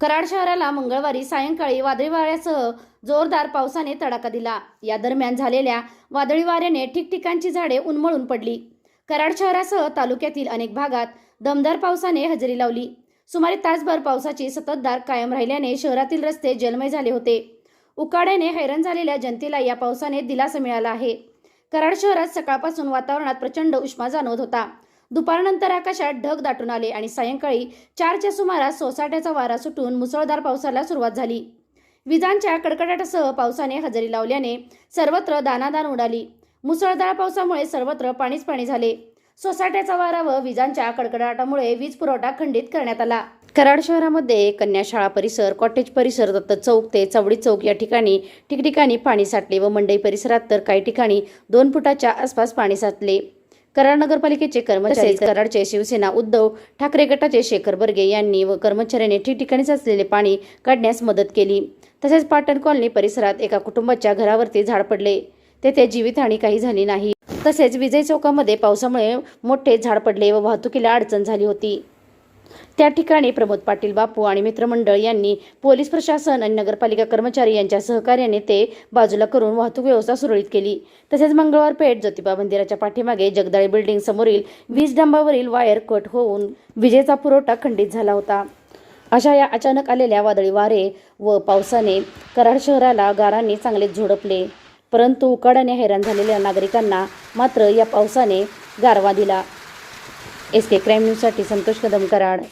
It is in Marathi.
कराड शहराला मंगळवारी सायंकाळी वादळी वाऱ्यासह जोरदार पावसाने तडाखा दिला. या दरम्यान झालेल्या वादळी वाऱ्याने ठिकठिकाणची झाडे उन्मळून पडली. कराड शहरासह तालुक्यातील अनेक भागात दमदार पावसाने हजेरी लावली. सुमारे तासभर पावसाची सततधार कायम राहिल्याने शहरातील रस्ते जलमय झाले होते. उकाड्याने हैराण झालेल्या जनतेला या पावसाने दिलासा मिळाला आहे. कराड शहरात सकाळपासून वातावरणात प्रचंड उष्मा जाणवत होता. दुपारनंतर आकाशात ढग दाटून आले आणि सायंकाळी चारच्या सुमारास सोसाट्याचा वारा सुटून मुसळधार पावसाला सुरुवात झाली. विजांच्या कडकडाटासह पावसाने हजेरी लावल्याने सर्वत्र दानादान उडाली. मुसळधार पावसामुळे सर्वत्र पाणीच पाणी झाले. सोसाट्याचा वारा व विजांच्या कडकडाटामुळे वीज पुरवठा खंडित करण्यात आला. कराड शहरामध्ये कन्याशाळा परिसर कॉटेज परिसर दत्त चौक ते चवडी चौक या ठिकाणी ठिकठिकाणी पाणी साठले व मंडई परिसरात तर काही ठिकाणी दोन फुटाच्या आसपास पाणी साचले कराड नगरपालिकेचे कर्मचारी कराडचे शिवसेना उद्धव ठाकरे गटाचे शेखर बर्गे यांनी व कर्मचाऱ्यांनी ठिकठिकाणी साचलेले पाणी काढण्यास मदत केली. तसेच पाटण कॉलनी परिसरात एका कुटुंबाच्या घरावरती झाड पडले. तेथे जीवितहानी काही झाली नाही. तसेच विजय चौकामध्ये पावसामुळे मोठे झाड पडले व वाहतुकीला अडचण झाली होती. त्या ठिकाणी प्रमोद पाटील बापू आणि मित्रमंडळ यांनी पोलीस प्रशासन आणि नगरपालिका कर्मचारी यांच्या सहकार्याने ते बाजूला करून वाहतूक व्यवस्था सुरळीत केली. तसेच मंगळवार पेठ ज्योतिबा मंदिराच्या पाठीमागे जगदाळे बिल्डिंग समोरील वीज डांबावरील वायर कट होऊन विजेचा पुरवठा खंडित झाला होता. अशा या अचानक आलेल्या वादळी वारे व पावसाने कराड शहराला गारांनी चांगलेच झोडपले. परंतु उकाड्याने हैराण झालेल्या नागरिकांना मात्र या पावसाने गारवा दिला. एस के क्राईम न्यूजसाठी संतोष कदम कराड